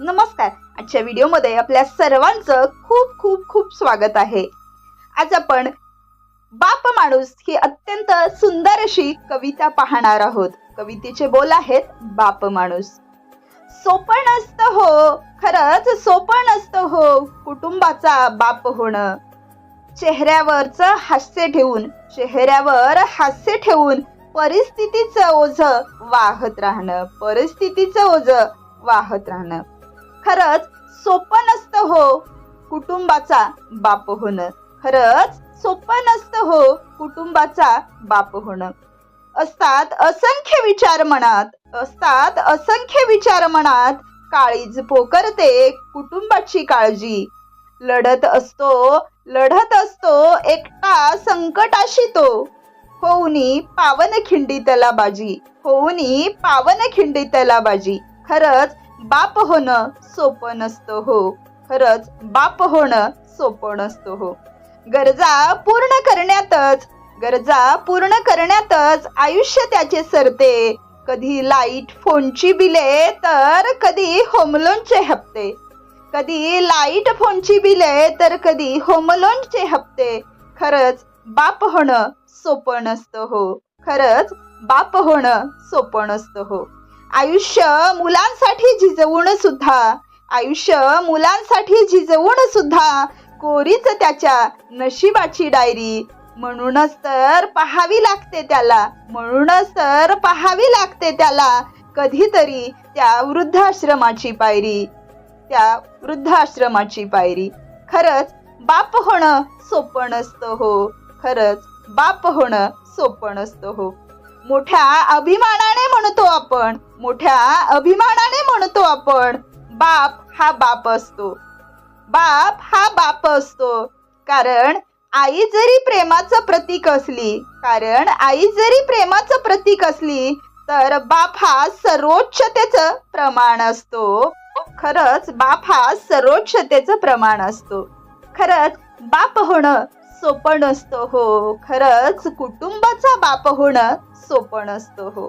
नमस्कार. आजच्या व्हिडिओमध्ये आपल्या सर्वांचं खूप खूप खूप स्वागत आहे. आज आपण बाप माणूस ही अत्यंत सुंदर अशी कविता पाहणार आहोत. कवितेचे बोल आहेत बाप माणूस. सोपण असतं हो खरंच सोपण असतं हो कुटुंबाचा बाप होणं. चेहऱ्यावरचं हास्य ठेवून चेहऱ्यावर हास्य ठेवून परिस्थितीचं ओझ वाहत राहणं परिस्थितीचं ओझ वाहत राहणं. खरंच सोपं नसतं हो कुटुंबाचा बाप होणं. खरंच सोपं नसतं हो कुटुंबाचा बाप होणं. असतात असंख्य विचार मनात असतात असंख्य विचार मनात काळीज पोकरते कुटुंबाची काळजी. लढत असतो लढत असतो एकटा संकटाशी तो. होऊनी पावन खिंडी त्याला बाजी होऊनी पावन खिंडी त्याला बाजी खरंच बाप होणं सोपं नसतं हो. खरंच बाप होणं सोपं नसतं हो. गरजा पूर्ण करण्यातच गरजा पूर्ण करण्यातच आयुष्य त्याचे सरते. कधी लाइट फोनची बिले तर कधी होमलोनचे हप्ते. कधी लाइट फोनची बिले तर कधी होमलोनचे हप्ते. खरंच बाप होणं सोपं नसतं हो. खरंच बाप होणं सोपं नसतं हो. आयुष्य मुलांसाठी झिजवून सुद्धा आयुष्य मुलांसाठी झिजवून सुद्धा कोरीच त्याच्या नशिबाची डायरी. म्हणूनच तर पाहावी लागते त्याला म्हणूनच तर पाहावी लागते त्याला कधीतरी त्या वृद्धाश्रमाची पायरी. त्या वृद्धाश्रमाची पायरी. खरंच बाप होणं सोपं नसतं हो. खरंच बाप होणं सोपं नसतं हो. मोठ्या अभिमानाने म्हणतो आपण. मोठ्या अभिमानाने म्हणतो आपण बाप हा बाप असतो. बाप हा बाप असतो. कारण आई जरी प्रेमाचं प्रतीक असली कारण आई जरी प्रेमाचं प्रतीक असली तर बाप हा सर्वोच्चतेचं प्रमाण असतो. खरंच बाप हा सर्वोच्चतेचं प्रमाण असतो. खरंच बाप होणं सोपं नसतं हो. खरंच कुटुंबाचा बाप होणं सोपं नसतं हो.